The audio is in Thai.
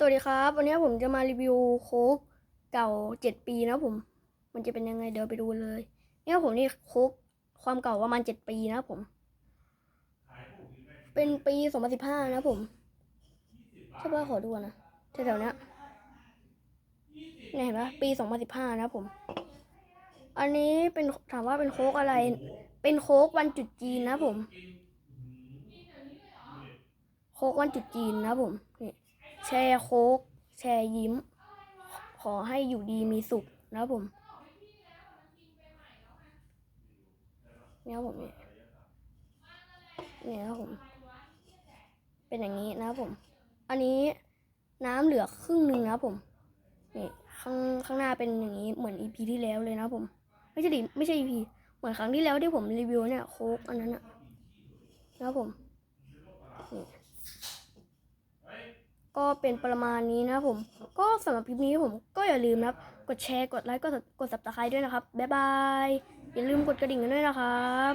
สวัสดีครับ วันนี้ผมจะมารีวิวโค้กเก่าเจ็ดปีนะผม มันจะเป็นยังไงเดี๋ยวไปดูเลยเนี่ยผมนี่โค้กความเก่าประมาณเจ็ดปีนะผม เป็นปีสองพันสิบห้านะผมใช่ป่ะขอดูนะแถวๆนี้เนี่ยเห็นปะปีสองพันสิบห้านะผม อันนี้เป็นถามว่าเป็นโค้กอะไร เป็นโค้กวันจุดจีนนะผม โค้กวันจุดจีนนะผมนี่ แชร์โค้กแชร์ยิ้ม ขอให้อยู่ดีมีสุขนะผมเนี่ยผมนี่เนี่ยผม เป็นอย่างนี้นะผม อันนี้น้ำเหลือครึ่งหนึ่งนะผมนี่ข้างข้างหน้าเป็นอย่างนี้เหมือนอีพีที่แล้วเลยนะผม ไม่ใช่ดิไม่ใช่อีพีเหมือนครั้งที่แล้วที่ผมรีวิวเนี่ยโค้กอันนั้นอะนะผมนี่ ก็เป็นประมาณนี้นะครับผม ก็สำหรับคลิปนี้ผมก็อย่าลืมนะครับ กดแชร์ กดไลค์ กดกด subscribe ด้วยนะครับ บ๊ายบาย อย่าลืมกดกระดิ่งกันด้วยนะครับ